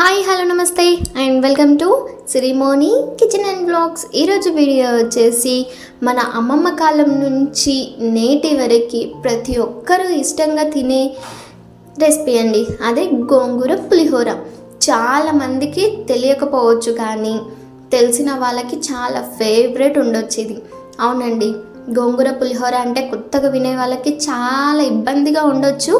Hi hello నమస్తే and welcome to Sirimoni kitchen and blogs ఈరోజు video వచ్చేసి మన అమ్మమ్మ కాలం నుంచి నేటి వరకు ప్రతి ఒక్కరూ ఇష్టంగా తినే రెసిపీ అండి. అదే గోంగూర పులిహోర. చాలామందికి తెలియకపోవచ్చు కానీ తెలిసిన వాళ్ళకి చాలా ఫేవరెట్ ఉండొచ్చు ఇది. అవునండి గోంగూర పులిహోర అంటే కొత్తగా వినే వాళ్ళకి చాలా ఇబ్బందిగా ఉండొచ్చు.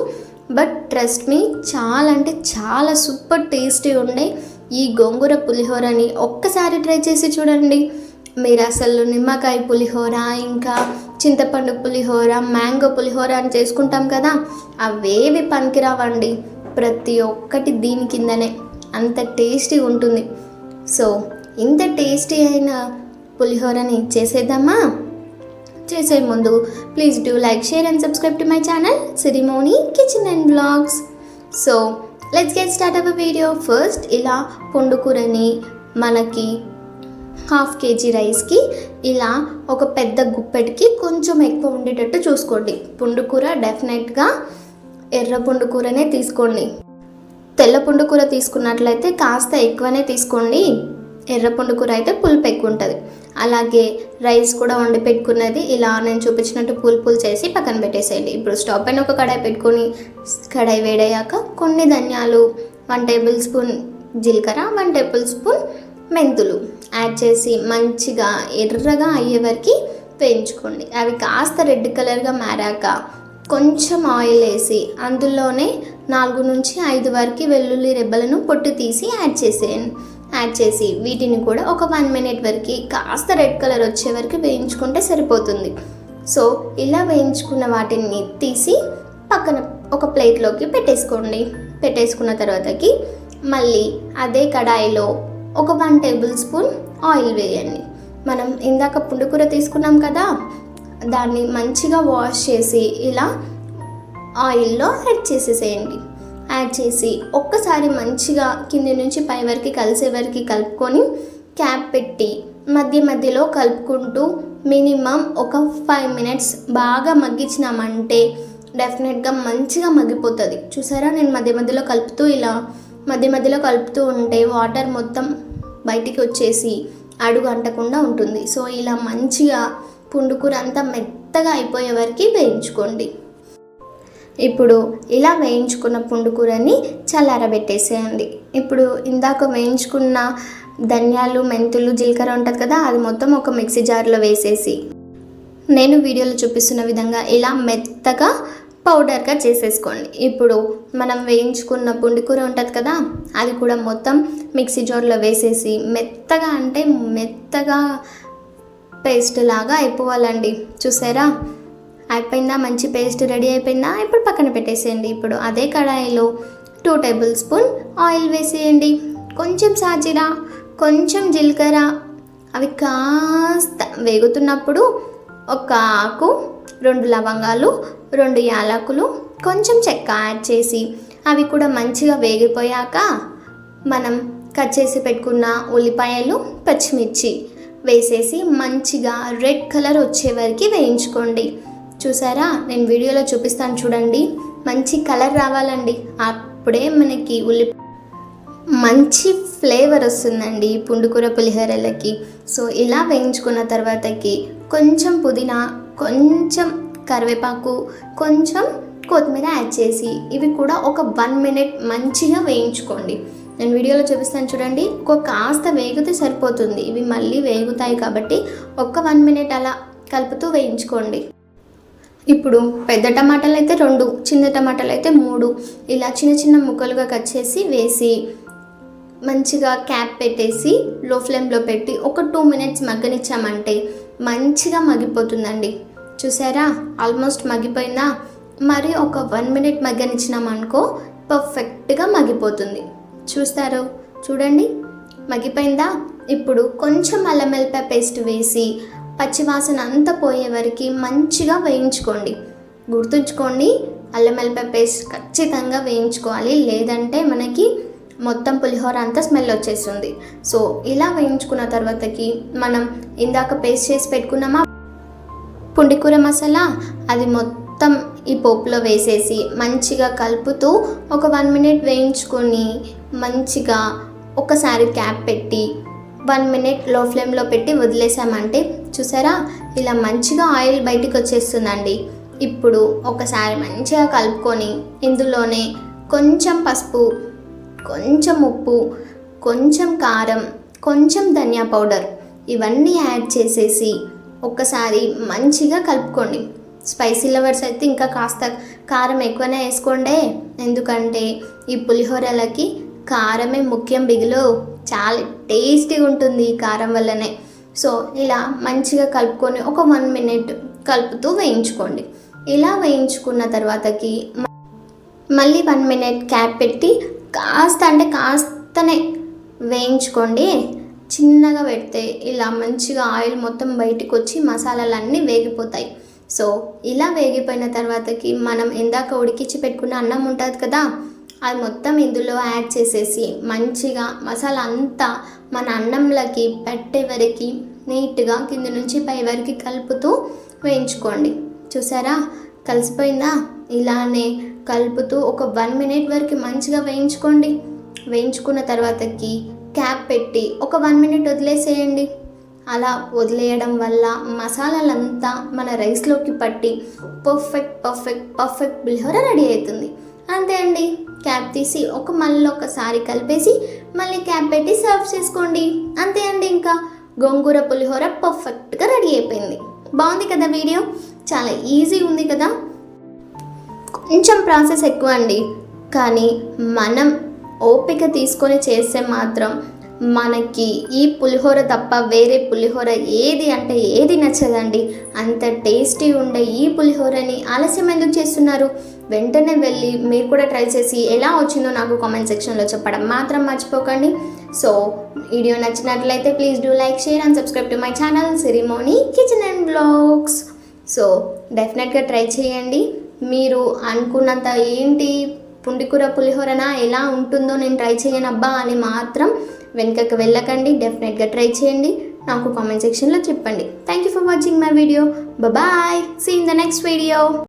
బట్ ట్రస్ట్ మీ చాలా అంటే చాలా సూపర్ టేస్టీ ఉండే ఈ గోంగూర పులిహోరని ఒక్కసారి ట్రై చేసి చూడండి. మీరు అసలు నిమ్మకాయ పులిహోర ఇంకా చింతపండు పులిహోర మ్యాంగో పులిహోర అని చేసుకుంటాం కదా అవేవి పనికిరావండి. ప్రతి ఒక్కటి దీని కిందనే. అంత టేస్టీ ఉంటుంది. సో ఇంత టేస్టీ అయిన పులిహోరని చేసేద్దామా? చేసే ముందు please do like share and subscribe to my channel Sirimoni kitchen and blogs so let's get start our video first ఇలా పుండుకూరని మనకి హాఫ్ కేజీ రైస్కి ఇలా ఒక పెద్ద గుప్పెటికి కొంచెం ఎక్కువ ఉండేటట్టు చూసుకోండి. పుండుకూర డెఫినెట్గా ఎర్ర పుండుకూరనే తీసుకోండి. తెల్ల పుండుకూర తీసుకున్నట్లయితే కాస్త ఎక్కువనే తీసుకోండి. ఎర్ర పుండుకూర అయితే పులుపు ఎక్కువ ఉంటుంది. అలాగే రైస్ కూడా వండి పెట్టుకున్నది. ఇలా నేను చూపించినట్టు పులు పూల్ చేసి పక్కన పెట్టేసేయండి. ఇప్పుడు స్టవ్ పైన ఒక కడాయి పెట్టుకొని కడాయి వేడయ్యాక కొన్ని ధనియాలు వన్ టేబుల్ స్పూన్ జీలకర్ర వన్ టేబుల్ స్పూన్ మెంతులు యాడ్ చేసి మంచిగా ఎర్రగా అయ్యే వరకు వేయించుకోండి. అవి కాస్త రెడ్ కలర్గా మారాక కొంచెం ఆయిల్ వేసి అందులోనే నాలుగు నుంచి ఐదు వరకు వెల్లుల్లి రెబ్బలను పొట్టు తీసి యాడ్ చేసేయండి. యాడ్ చేసి వీటిని కూడా ఒక వన్ మినిట్ వరకు కాస్త రెడ్ కలర్ వచ్చే వరకు వేయించుకుంటే సరిపోతుంది. సో ఇలా వేయించుకున్న వాటిని తీసి పక్కన ఒక ప్లేట్లోకి పెట్టేసుకోండి. పెట్టేసుకున్న తర్వాతకి మళ్ళీ అదే కడాయిలో ఒక వన్ టేబుల్ స్పూన్ ఆయిల్ వేయండి. మనం ఇందాక పుండుకూర తీసుకున్నాం కదా దాన్ని మంచిగా వాష్ చేసి ఇలా ఆయిల్లో హెడ్ చేసేసేయండి. యాడ్ చేసి ఒక్కసారి మంచిగా కింది నుంచి పై వరకు కలిసే వరకు కలుపుకొని క్యాప్ పెట్టి మధ్య మధ్యలో కలుపుకుంటూ మినిమం ఒక ఫైవ్ మినిట్స్ బాగా మగ్గించినామంటే డెఫినెట్గా మంచిగా మగ్గిపోతుంది. చూసారా? నేను మధ్య మధ్యలో కలుపుతూ ఇలా మధ్య మధ్యలో కలుపుతూ ఉంటే వాటర్ మొత్తం బయటికి వచ్చేసి అడుగు అంటకుండా ఉంటుంది. సో ఇలా మంచిగా పుండుకూర అంతా మెత్తగా అయిపోయే వరకు వేయించుకోండి. ఇప్పుడు ఇలా వేయించుకున్న పుండుకూరని చల్లారబెట్టేసేయండి. ఇప్పుడు ఇందాక వేయించుకున్న ధనియాలు మెంతులు జీలకర్ర ఉంటుంది కదా అది మొత్తం ఒక మిక్సీ జార్లో వేసేసి నేను వీడియోలో చూపిస్తున్న విధంగా ఇలా మెత్తగా పౌడర్గా చేసేసుకోండి. ఇప్పుడు మనం వేయించుకున్న పుండికూర ఉంటుంది కదా అది కూడా మొత్తం మిక్సీ జార్లో వేసేసి మెత్తగా అంటే మెత్తగా పేస్ట్ లాగా అయిపోవాలండి. చూసారా? అయిపోయిందా? మంచి పేస్ట్ రెడీ అయిపోయిందా? ఇప్పుడు పక్కన పెట్టేసేయండి. ఇప్పుడు అదే కడాయిలో టూ టేబుల్ స్పూన్ ఆయిల్ వేసేయండి. కొంచెం సాజీరా కొంచెం జీలకర్ర అవి కాస్త వేగుతున్నప్పుడు ఒక ఆకు రెండు లవంగాలు రెండు యాలకులు కొంచెం చెక్క యాడ్ చేసి అవి కూడా మంచిగా వేగిపోయాక మనం కట్ చేసి పెట్టుకున్న ఉల్లిపాయలు పచ్చిమిర్చి వేసేసి మంచిగా రెడ్ కలర్ వచ్చే వరకు వేయించుకోండి. చూసారా? నేను వీడియోలో చూపిస్తాను చూడండి. మంచి కలర్ రావాలండి. అప్పుడే మనకి ఉల్లి మంచి ఫ్లేవర్ వస్తుందండి పుండుకూర పులిహోరలకి. సో ఇలా వేయించుకున్న తర్వాతకి కొంచెం పుదీనా కొంచెం కరివేపాకు కొంచెం కొత్తిమీర యాడ్ చేసి ఇవి కూడా ఒక వన్ మినిట్ మంచిగా వేయించుకోండి. నేను వీడియోలో చూపిస్తాను చూడండి. ఒక కాస్త వేగితే సరిపోతుంది. ఇవి మళ్ళీ వేగుతాయి కాబట్టి ఒక్క వన్ మినిట్ అలా కలుపుతూ వేయించుకోండి. ఇప్పుడు పెద్ద టమాటాలు అయితే రెండు చిన్న టమాటాలు అయితే మూడు. ఇలా చిన్న చిన్న ముక్కలుగా కట్ చేసి వేసి మంచిగా క్యాప్ పెట్టేసి లో ఫ్లేమ్లో పెట్టి ఒక టూ మినిట్స్ మగ్గనిచ్చామంటే మంచిగా మగ్గిపోతుందండి. చూసారా? ఆల్మోస్ట్ మగ్గిపోయినా మరి ఒక వన్ మినిట్ మగ్గనిచ్చినామనుకో పర్ఫెక్ట్గా మగ్గిపోతుంది. చూస్తారు? చూడండి. మగ్గిపోయిందా? ఇప్పుడు కొంచెం అల్లం వెల్లిపాయ పేస్ట్ వేసి పచ్చివాసన అంతా పోయే వరకు మంచిగా వేయించుకోండి. గుర్తుంచుకోండి అల్లం వెల్లిపాయ పేస్ట్ ఖచ్చితంగా వేయించుకోవాలి. లేదంటే మనకి మొత్తం పులిహోర అంతా స్మెల్ వచ్చేస్తుంది. సో ఇలా వేయించుకున్న తర్వాతకి మనం ఇందాక పేస్ట్ చేసి పెట్టుకున్నామా? పుండికూర మసాలా అది మొత్తం ఈ పోపులో వేసేసి మంచిగా కలుపుతూ ఒక వన్ మినిట్ వేయించుకొని మంచిగా ఒకసారి క్యాప్ పెట్టి వన్ మినిట్లో ఫ్లేమ్లో పెట్టి వదిలేసామంటే చూసారా? ఇలా మంచిగా ఆయిల్ బయటికి వచ్చేస్తుందండి. ఇప్పుడు ఒకసారి మంచిగా కలుపుకొని ఇందులోనే కొంచెం పసుపు కొంచెం ఉప్పు కొంచెం కారం కొంచెం ధనియా పౌడర్ ఇవన్నీ యాడ్ చేసేసి ఒక్కసారి మంచిగా కలుపుకోండి. స్పైసీ లవర్స్ అయితే ఇంకా కాస్త కారం ఎక్కువనే వేసుకోండి. ఎందుకంటే ఈ పులిహోరలకి కారమే ముఖ్యం బిగులు. చాలా టేస్టీగా ఉంటుంది ఈ కారం వల్లనే. సో ఇలా మంచిగా కలుపుకొని ఒక వన్ మినిట్ కలుపుతూ వేయించుకోండి. ఇలా వేయించుకున్న తర్వాతకి మళ్ళీ వన్ మినిట్ క్యాప్ పెట్టి కాస్త అంటే కాస్తనే వేయించుకోండి. చిన్నగా పెడితే ఇలా మంచిగా ఆయిల్ మొత్తం బయటికి వచ్చి మసాలాలన్నీ వేగిపోతాయి. సో ఇలా వేగిపోయిన తర్వాతకి మనం ఇందాక ఉడికించి పెట్టుకున్న అన్నం ఉంటుంది కదా అది మొత్తం ఇందులో యాడ్ చేసేసి మంచిగా మసాలా అంతా మన అన్నంలోకి పెట్టే వరకు నీట్గా కింద నుంచి పై వరకు కలుపుతూ వేయించుకోండి. చూసారా? కలిసిపోయిందా? ఇలానే కలుపుతూ ఒక వన్ మినిట్ వరకు మంచిగా వేయించుకోండి. వేయించుకున్న తర్వాతకి క్యాప్ పెట్టి ఒక వన్ మినిట్ వదిలేసేయండి. అలా వదిలేయడం వల్ల మసాలాలంతా మన రైస్లోకి పట్టి పర్ఫెక్ట్ పర్ఫెక్ట్ పర్ఫెక్ట్ పులిహోర రెడీ అవుతుంది. అంతే అండి. క్యాప్ తీసి ఒక మళ్ళీ ఒకసారి కలిపేసి మళ్ళీ క్యాప్ పెట్టి సర్వ్ చేసుకోండి. అంతే అండి ఇంకా. గోంగూర పులిహోర పర్ఫెక్ట్గా రెడీ అయిపోయింది. బాగుంది కదా వీడియో? చాలా ఈజీ ఉంది కదా? కొంచెం ప్రాసెస్ ఎక్కువ అండి. కానీ మనం ఓపిక తీసుకొని చేస్తే మాత్రం మనకి ఈ పులిహోర తప్ప వేరే పులిహోర ఏది అంటే ఏది నచ్చదండి. అంత టేస్టీ ఉండే ఈ పులిహోరని ఆలస్యం ఎందుకు చేస్తున్నారు? వెంటనే వెళ్ళి మీరు కూడా ట్రై చేసి ఎలా వచ్చిందో నాకు కామెంట్ సెక్షన్లో చెప్పడం మాత్రం మర్చిపోకండి. సో వీడియో నచ్చినట్లయితే please do like share and subscribe to my channel Sirimoni kitchen and blogs so డెఫినెట్గా ట్రై చేయండి. మీరు అనుకున్నంత ఏంటి పుండికూర పులిహోరన ఎలా ఉంటుందో నేను ట్రై చేయనబ్బా అని మాత్రం వెనుకకు వెళ్ళకండి. డెఫినెట్గా ట్రై చేయండి. నాకు కామెంట్ సెక్షన్లో చెప్పండి. Thank you for watching my video bye see in the next video